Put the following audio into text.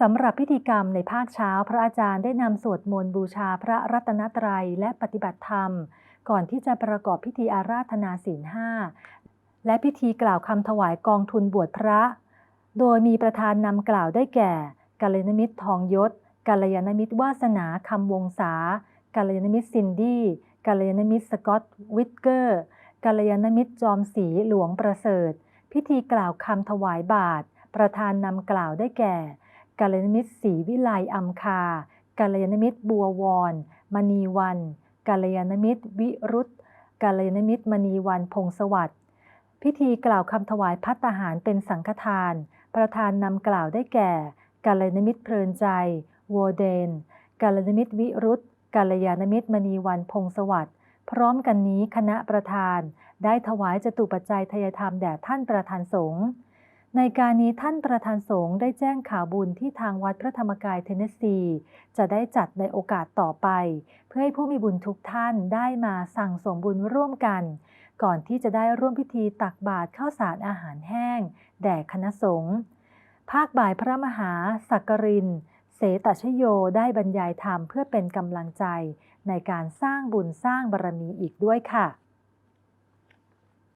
สำหรับพิธีกรรมในภาคเช้า พระอาจารย์ได้นำสวดมนต์บูชาพระรัตนตรัยและปฏิบัติธรรม ก่อนที่จะประกอบพิธีอาราธนาศีลห้าและพิธีกล่าวคำถวายกองทุนบวชพระ โดยมีประธานนำกล่าวได้แก่กัลยาณมิตรทองยศกัลยาณมิตรวาสนาคำวงศากัลยาณมิตรซินดี้กัลยาณมิตรสกอตวิทเกอร์กัลยาณมิตรจอมศรีหลวงประเสริฐ พิธีกล่าวคำถวายบาท ประธานนำกล่าวได้แก่ กัลยาณมิตรศรีวิไลอัมคากัลยาณมิตรบัววร มณีวันกัลยาณมิตรวิรุตกัลยาณมิตรมณีวันพงสวัสดิ์พิธีกล่าวคำถวายพัตหารเป็นสังฆทาน ประธานนำกล่าวได้แก่กัลยาณมิตรเพลินใจโวเดนกัลยาณมิตรวิรุตกัลยาณมิตรมณีวันพงสวัสดิ์พร้อมกันนี้คณะประธาน ได้ถวายจตุปัจจัยทยธรรมแด่ท่านประธานสงฆ์ ในการนี้ท่านประธานสงฆ์ได้แจ้งข่าวบุญที่ทางวัดพระธรรมกายเทนเนสซีจะได้จัดในโอกาสต่อไป เพื่อให้ผู้มีบุญทุกท่านได้มาสั่งสมบุญร่วมกัน ก่อนที่จะได้ร่วมพิธีตักบาตรข้าวสารอาหารแห้ง แด่คณะสงฆ์ภาคบ่ายพระมหาสักกริน เสตชโยได้บรรยายธรรมเพื่อเป็นกำลังใจ ในการสร้างบุญสร้างบารมีอีกด้วยค่ะ